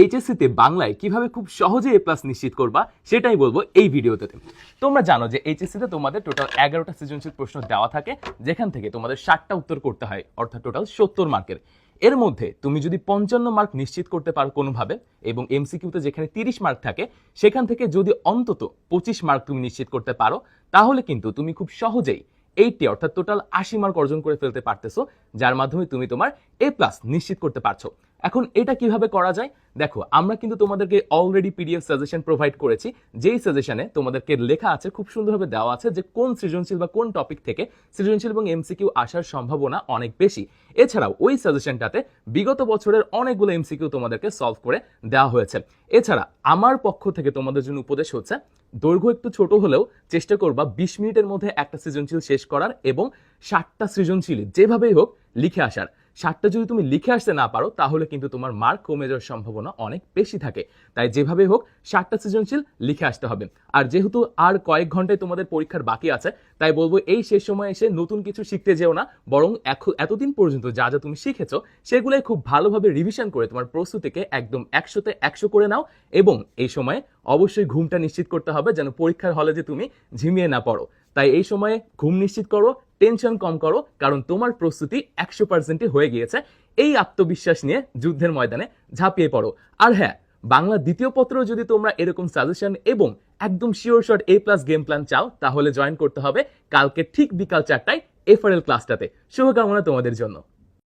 এইচএসসিতে বাংলায় কীভাবে খুব সহজে এ প্লাস নিশ্চিত করবা, সেটাই বলব এই ভিডিওতে। তোমরা জানো যে এইচএসসিতে তোমাদের টোটাল এগারোটা সৃজনশীল প্রশ্ন দেওয়া থাকে, যেখান থেকে তোমাদের ষাটটা উত্তর করতে হয়, অর্থাৎ টোটাল সত্তর মার্কের। এর মধ্যে তুমি যদি পঞ্চান্ন মার্ক নিশ্চিত করতে পারো কোনোভাবে এবং এমসিকিউতে যেখানে তিরিশ মার্ক থাকে, সেখান থেকে যদি অন্তত পঁচিশ মার্ক তুমি নিশ্চিত করতে পারো, তাহলে কিন্তু তুমি খুব সহজেই এইটি অর্থাৎ টোটাল আশি মার্ক অর্জন করে ফেলতে পারতেছো, যার মাধ্যমে তুমি তোমার এ প্লাস নিশ্চিত করতে পারছ। এখন এটা কীভাবে করা যায়? দেখো, আমরা কিন্তু তোমাদেরকে অলরেডি পিডিএফ সাজেশন প্রোভাইড করেছি। যেই সাজেশনে তোমাদেরকে লেখা আছে, খুব সুন্দরভাবে দেওয়া আছে যে কোন সৃজনশীল বা কোন টপিক থেকে সৃজনশীল এবং এমসিকিউ আসার সম্ভাবনা অনেক বেশি। এছাড়াও ওই সাজেশনটাতে বিগত বছরের অনেকগুলো এমসিকিউ তোমাদেরকে সলভ করে দেওয়া হয়েছে। এছাড়া আমার পক্ষ থেকে তোমাদের জন্য উপদেশ হচ্ছে, দৈর্ঘ্য একটু ছোট হলেও চেষ্টা করবা বিশ মিনিটের মধ্যে একটা সৃজনশীল শেষ করার এবং ষাটটা সৃজনশীল যেভাবেই হোক লিখে আসার। ষাটটা যদি তুমি লিখে আসতে না পারো, তাহলে কিন্তু তোমার মার্ক কমে যাওয়ার সম্ভাবনা অনেক বেশি থাকে। তাই যেভাবে হোক, ষাটটা সৃজনশীল লিখে আসতে হবে। আর যেহেতু আর কয়েক ঘন্টায় তোমাদের পরীক্ষার বাকি আছে, তাই বলব এই শেষ সময় এসে নতুন কিছু শিখতে যেও না, বরং এতদিন পর্যন্ত যা যা তুমি শিখেছো, সেগুলোই খুব ভালোভাবে রিভিশন করে তোমার প্রস্তুতিকে একদম একশোতে একশো করে নাও এবং এই সময়ে অবশ্যই ঘুমটা নিশ্চিত করতে হবে যেন পরীক্ষার হলে যে তুমি ঝিমিয়ে না পড়ো। তাই এই সময়ে ঘুম নিশ্চিত করো টেনশন কম করো, কারণ তোমার প্রস্তুতি একশো পার্সেন্টই হয়ে গিয়েছে। এই আত্মবিশ্বাস নিয়ে যুদ্ধের ময়দানে ঝাঁপিয়ে পড়ো। আর হ্যাঁ বাংলা দ্বিতীয় পত্র যদি তোমরা এরকম সাজেশন এবং একদম sure shot A plus game plan চাও, তাহলে জয়েন করতে হবে কালকে ঠিক বিকাল চারটায় এফআরএল ক্লাসটাতে শুভকামনা তোমাদের জন্য।